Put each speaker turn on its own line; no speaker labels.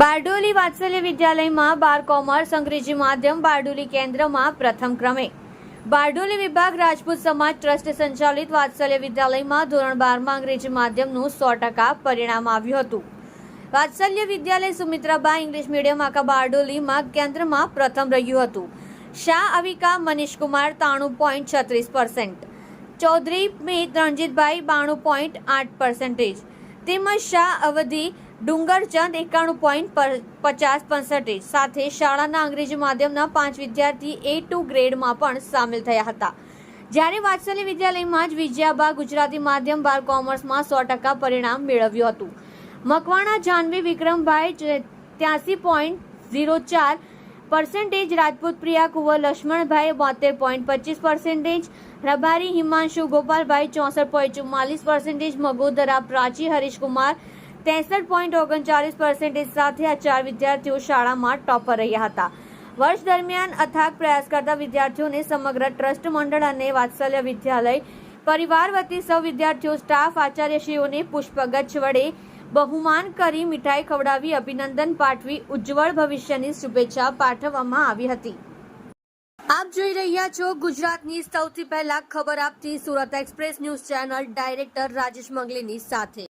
બારડોલી વાત્સલ્ય વિદ્યાલયમાં બાર કોમર્સ, અંગ્રેજી માધ્યમ, બારડોલી કેન્દ્રમાં પ્રથમ ક્રમે. બારડોલી વિભાગ રાજપૂત સમાજ ટ્રસ્ટ સંચાલિત વાત્સલ્ય વિદ્યાલયમાં ધોરણ બારમાં અંગ્રેજી માધ્યમનું સો ટકા પરિણામ આવ્યું હતું. વાત્સલ્ય વિદ્યાલય સુમિત્રાબા ઇંગ્લિશ મીડિયમ આખા બારડોલીમાં કેન્દ્રમાં પ્રથમ રહ્યું હતું. શાહ અવિકા મનીષકુમાર તાણું પોઈન્ટ છત્રીસ પર્સન્ટ ચૌધરી મિત રણજીતભાઈ બાણું પોઈન્ટ આઠ પર્સન્ટેજ તેમજ શાહ અવધિ, ડુંગરચંદ એકાણું પોઈન્ટ પચાસ પંસઠ. સાથે શાળાના અંગ્રેજી માધ્યમના પાંચ વિદ્યાર્થી એ ટુ ગ્રેડમાં પણ સામેલ થયા હતા. જ્યારે વાત્સલ્ય વિદ્યાલયમાં જ વિજયાબા ગુજરાતી માધ્યમ બાર કોમર્સમાં સો ટકા પરિણામ મેળવ્યું હતું. મકવાણા જાનવી વિક્રમભાઈ ત્યાસી પોઈન્ટ ઝીરો ચાર પર્સન્ટેજ રાજપૂત પ્રિયા કુંવર, લક્ષ્મણભાઈ બોતેર પોઈન્ટ પચીસ પર્સન્ટેજ રબારી હિમાંશુ ગોપાલભાઈ ચોસઠ પોઈન્ટ ચુમ્માલીસ પર્સન્ટેજ મગોદરા પ્રાચી હરીશકુમાર ત્રેસઠ પોઈન્ટ ઓગણચાલીસ પર્સન્ટેજ સાથે આ ચાર વિદ્યાર્થીઓ શાળામાં ટોપર રહ્યા હતા. વર્ષ દરમિયાન અથાગ પ્રયાસ કરતા વિદ્યાર્થીઓને સમગ્ર ટ્રસ્ટ મંડળ અને વાત્સલ્ય વિદ્યાલય, પરિવાર વતી સૌ વિદ્યાર્થીઓ, સ્ટાફ, આચાર્યશ્રીઓને પુષ્પગચ્છ વડે બહુમાન કરી મીઠાઈ ખવડાવી અભિનંદન પાઠવી ઉજ્જવળ ભવિષ્યની શુભેચ્છા પાઠવવામાં આવી હતી. આપ જોઈ રહ્યા છો ગુજરાતની સૌથી પહેલા ખબર આપતી Surat express news channel director Rajesh મંગલીની સાથે.